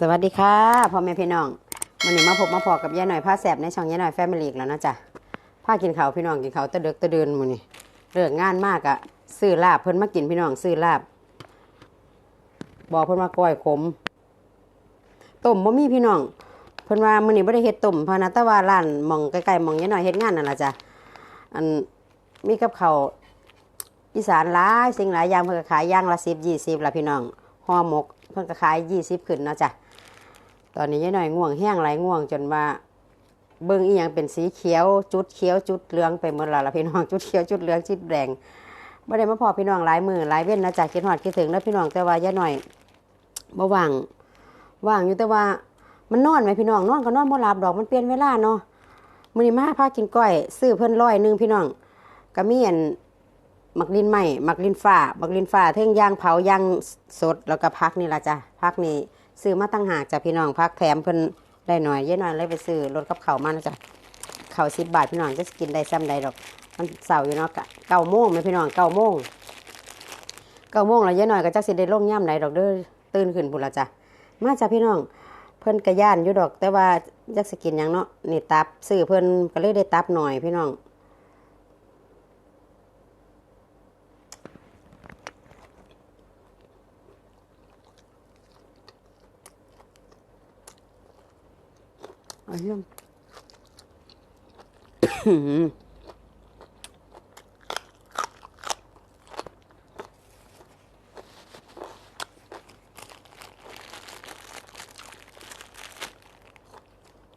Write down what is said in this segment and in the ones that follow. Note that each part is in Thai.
สวัสดีค่ะพ่อแม่พี่น้องวันนี้มาพบมาพอกับยายหน่อยผ้าแสบในช่องยายหน่อยแฟมิลี่แล้วนะจ๊ะผ้ากินเขาพี่น้องกินเขาตะเดึกตะเดินมือนี้เลิกงานมากอะซื้อลาบเพิ่นมากินพี่น้องซื้อลาบ บอกเพิ่นว่าก้อยขมต้มบ่มีพี่น้อง เพิ่นว่ามื้อนี้บ่ได้เฮ็ดต้มพานะแต่ว่าร้านหม่องใกล้ๆหม่องยายหน่อยเฮ็ดงานนั่นล่ะจ้ะอันมีกับเขาอีสานหลายสิ่งหลายอย่างเพิ่นก็ขายอย่างละ10 20ล่ะพี่น้องห่อหมกเพิ่นก็ขาย 20 ขึ้นเนาะจ้ะ ตอนนี้ยายหน่อยง่วงแห้งไรง่วงจนว่าเบิ่งอีหยังเป็นสีเขียวจุดเขียวจุดเหลืองไปหมดแล้วล่ะพี่น้องจุดเขียวจุดเหลืองจุดแดงไม่ได้มาพอพี่น้องหลายมือหลายเว้นนะจ๊ะคิดฮอดคิดถึงแล้วพี่น้องแต่ว่ายายหน่อยบ่ว่างว่างอยู่แต่ว่ามันนอนไหมพี่น้องนอนก็นอนบ่หลับดอกมันเปลี่ยนเวลาเนาะมื้อนี้มาพากินก้อย ซื้อเพิ่นร้อยหนึงพี่น้องก็มีอันมักลินใหม่มักลินฟ้ามักลินฟ้าเทิงย่างเผาย่างสดแล้วก็พักนี่ล่ะจ้ะพักนี่ ซื้อมาตั้งหากจากพี่น้องพักแถมเพิ่นได้หน่อยเยอะหน่อยเลยไปซื้อรถกับเขามานะจ๊ะเขาสิบบาทพี่น้องจะกินได้ซ้ำใดดอก มันเสาร์อยู่เนาะเก้าโมงไหมพี่น้องเก้าโมงเก้าโมงแล้วเยอะหน่อยก็จักสิได้ลงย่ำใดดอกเด้อตื่นขึ้นพุ่นละจ้ะมาจ้ะพี่น้องเพิ่นกระย่านอยู่ดอก แต่ว่าจักสกินยังเนาะนี่ตับซื้อเพิ่นก็เลยได้ตับหน่อยพี่น้อง เอาเรื่อง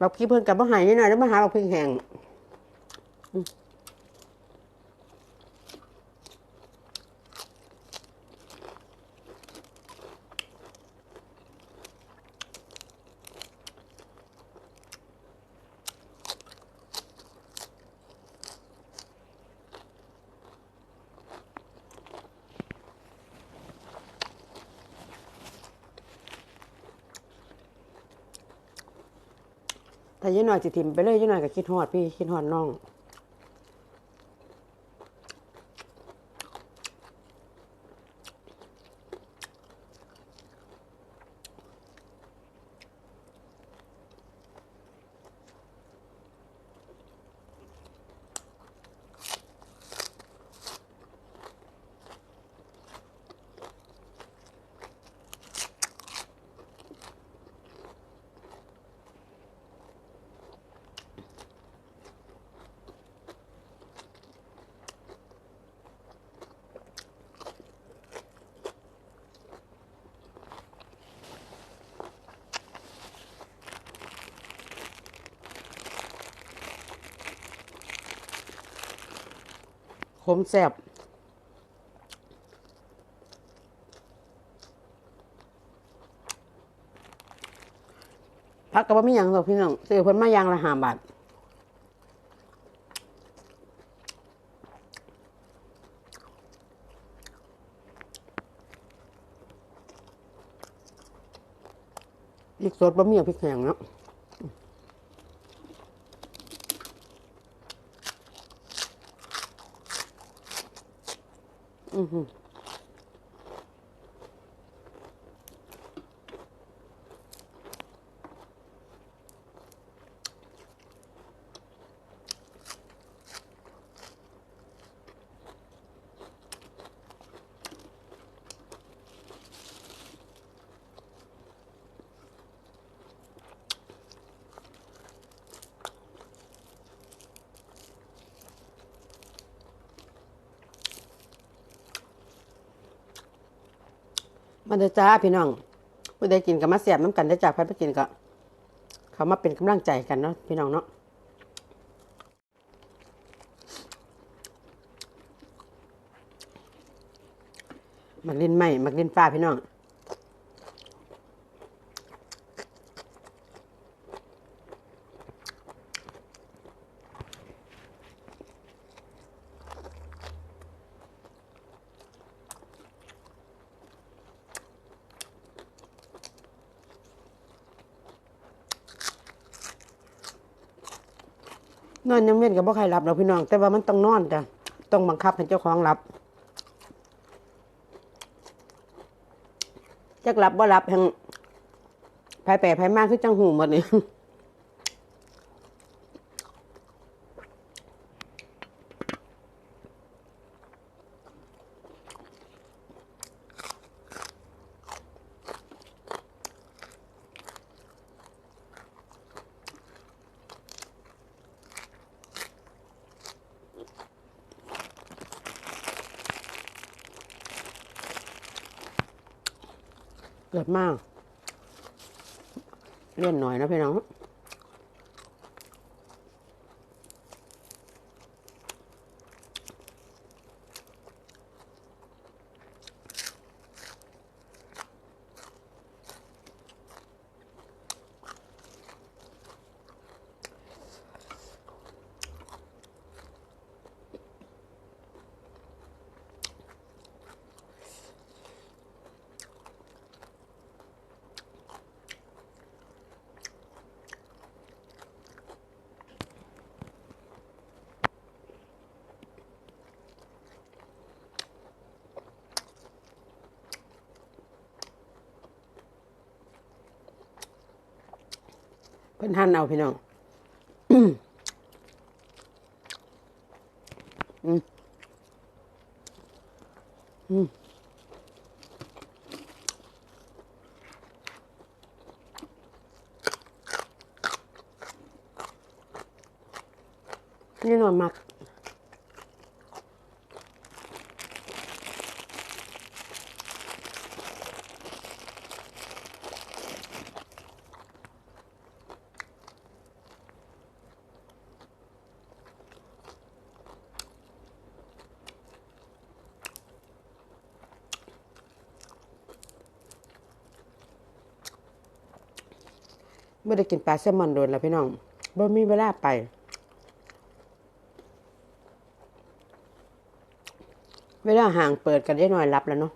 บักพี่เพิ่นกับมาหายนิดหน่อยแล้วมาหาบักพี่แห้ง ถ้ายี่หน่อยสิถิ่มไปเลยยี่หน่อยก็คิดฮอดพี่คิดฮอดน้อง มแซ่บพักกับว่ามีอย่างหรอกพี่น้องซื้อเพิ่นมายางละห้าบาทพริกสดบะหมี่พริกแห้งเนาะ อื มาเด้อจ้าพี่น้องผู้ใดกินกับมาเสียบน้ำกันได้จากพัดไปกินก็เขามาเป็นกำลังใจกันเนาะพี่น้องเนาะมักลินไหมมักลินฟ้าพี่น้อง นอนยังเว้นกับบ่ใครหลับเราพี่น้อง แต่ว่ามันต้องนอนจ้ะต้องบังคับให้เจ้าของหลับจักหลับบ่หลับแห่งไผภายแปรภายมากคือจังหูหมดนี่ เกิดมาก เลี่ยนหน่อยนะพี่น้อง เพิ่นหั่นเอาพี่น้องอืมอืมอืมนี่หนวดมัก ไม่ได้กินปลาแซลมอนโดนแล้วพี่น้องบ่มีเวลาไปเวลาห่างเปิดกันได้หน่อยรับแล้วเนาะ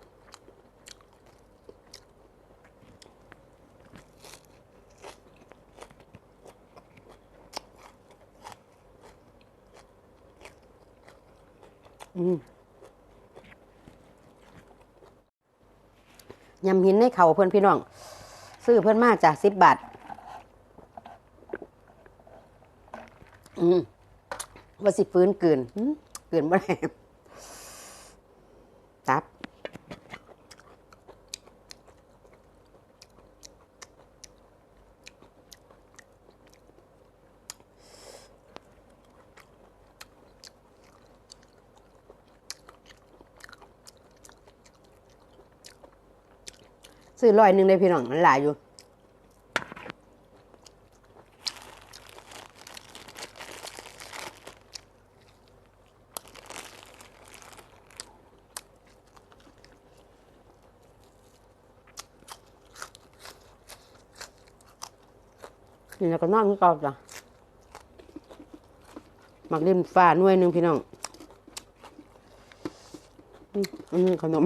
อืมยำหินในเขาเพื่อนพี่น้อง ซื้อเพื่อนมากจากสิบบาท อืมว่าสิฟื้นเกินเกินบ่ได้ตับ ซื้อร้อยหนึ่งเลยพี่น้องมันหลายอยู่ นี่แล้วก็นอนก็จ้ะหมักริมฟ้าหน่วยหนึ่งพี่น้องอืมอันนี้ขนม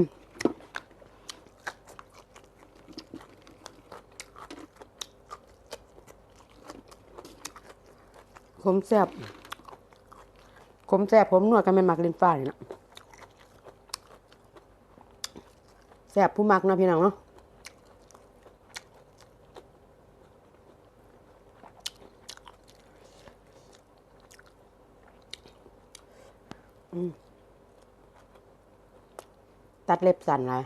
ขมแซ่บขมแซ่บผมนวดกันเป็นหมักลินฟ้านี่นะแซ่บผู้มักนะพี่น้องเนาะ ตัดเล็บสั่นเลย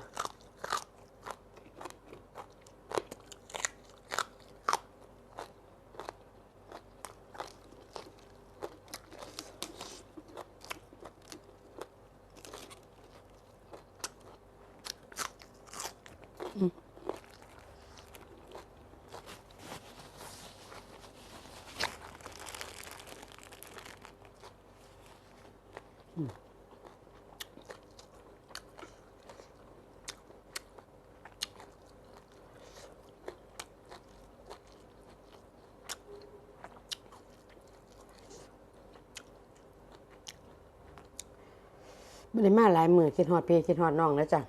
ไม่ได้มาหลายมือคิดฮอดพี่คิดฮอดน้องแล้วจ้ะ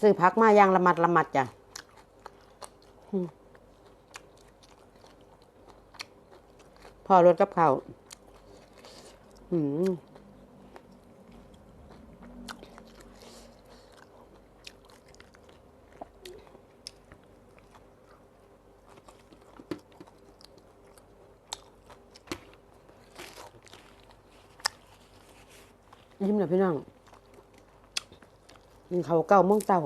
ซื้อพักมาอย่างละมัดละมัดจ้ะพอรถกับเขาวอืมยิ้มเลยพี่น้อง เขาวเก้าโมงเต้า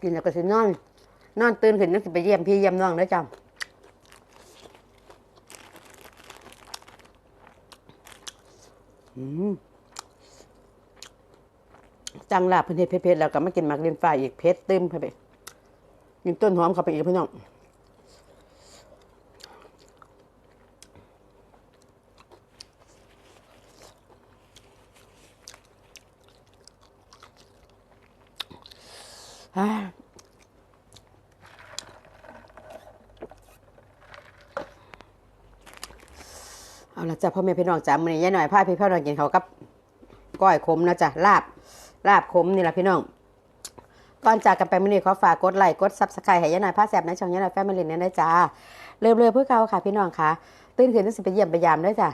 กินแล้วก็สินอน นอนตื่นขึ้นนึกสิไปเยี่ยมพี่เยี่ยมน้องได้อจ้ะอืมจังลาบเพิ่นเฮ็ดเผ็ดๆแล้วก็มากินหมักเลียนฟ้าอีกเผ็ดตึมเข้าไป กินต้นหอมเข้าไปอีกพี่น้องเอาละจ้ะพ่อแม่พี่น้องจ้ะมือนี้ยายหน่อยพาพี่พี่น้องกินเขาวกับก้อยขมนะจ้ะลาบลาบขมนี่แหละพี่น้อง ก่อนจากกันไปมินิขอฝากกดไลค์กดซับสไครต์ให้ยาหน่อยพาแสบในช่องยายหน่อยแฟมิลี่เนี่ยนะจ้าเริ่มเพื่อเขาค่ะพี่น้องค่ะ ตื่นขึ้นต้องสิไปเยี่ยมไปยามด้วยจ้ะ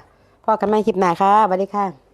พอกันใหม่คลิปหน้าค่ะสวัสดีค่ะ